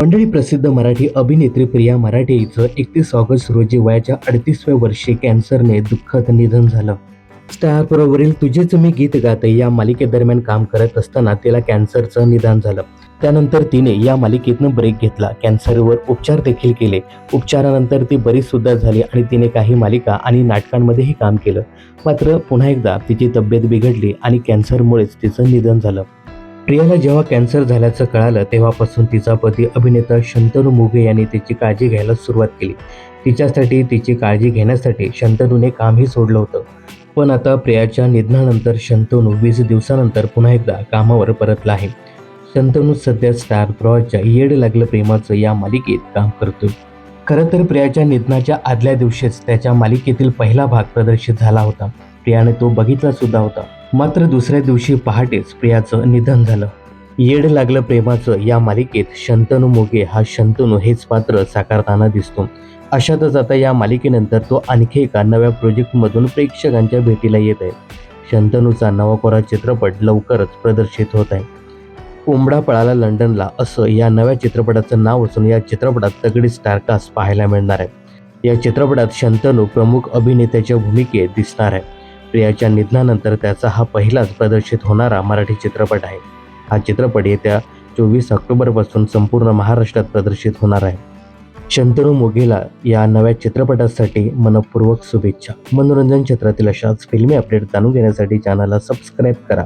मंडळी प्रसिद्ध मराठी अभिनेत्री प्रिया मराठे हिचं एकतीस ऑगस्ट रोजी वयाच्या अडतीसव्या वर्षी कॅन्सरने दुःखद निधन झालं. स्टार बरोबरील तुझेच मी गीत गाते या मालिकेदरम्यान काम करत असताना तिला कॅन्सरचं निदान झालं. त्यानंतर तिने या मालिकेतनं ब्रेक घेतला. कॅन्सरवर उपचार देखील केले. उपचारानंतर ती बरीचसुद्धा झाली आणि तिने काही मालिका आणि नाटकांमध्येही काम केलं. मात्र पुन्हा एकदा तिची तब्येत बिघडली आणि कॅन्सरमुळेच तिचं निधन झालं. प्रियाला जेव्हा कॅन्सर झाल्याचं कळालं तेव्हापासून तिचा पती अभिनेता शंतनू मुगे यांनी तिची काळजी घ्यायला सुरुवात केली. तिच्यासाठी तिची काळजी घेण्यासाठी शंतनूने कामही सोडलं होतं. पण आता प्रियाच्या निधनानंतर शंतनू वीस दिवसानंतर पुन्हा एकदा कामावर परतला आहे. शंतनू सध्या स्टार प्रवासच्या येड लागलं प्रेमाचं या मालिकेत काम करतोय. खरं तर प्रियाच्या निधनाच्या आदल्या दिवशीच त्याच्या मालिकेतील पहिला भाग प्रदर्शित झाला होता. प्रियाने तो बघितला सुद्धा होता. मात्र दुसऱ्या दिवशी पहाटेच प्रियाचं निधन झालं. येड लागलं प्रेमाचं या मालिकेत शंतनू मोगे हा शंतनू हेच पात्र साकारताना दिसतो. अशातच आता या मालिकेनंतर तो आणखी एका नव्या प्रोजेक्टमधून प्रेक्षकांच्या भेटीला येत आहे. शंतनूचा नवाकोरा चित्रपट लवकरच प्रदर्शित होत आहे. कोंबडा पळाला लंडनला असं या नव्या चित्रपटाचं नाव असून या चित्रपटात तगडी स्टारकास्ट पाहायला मिळणार आहे. या चित्रपटात शंतनू प्रमुख अभिनेत्याच्या भूमिकेत दिसणार आहे. प्रियाच्या निधनानंतर त्याचा हा पहिलाच प्रदर्शित होणारा मराठी चित्रपट आहे. हा चित्रपट येत्या चोवीस ऑक्टोबरपासून संपूर्ण महाराष्ट्रात प्रदर्शित होणार आहे. शंतनू मोगेला या नव्या चित्रपटासाठी मनपूर्वक शुभेच्छा. मनोरंजन क्षेत्रातील अशाच फिल्मी अपडेट जाणून घेण्यासाठी चॅनलला सबस्क्राईब करा.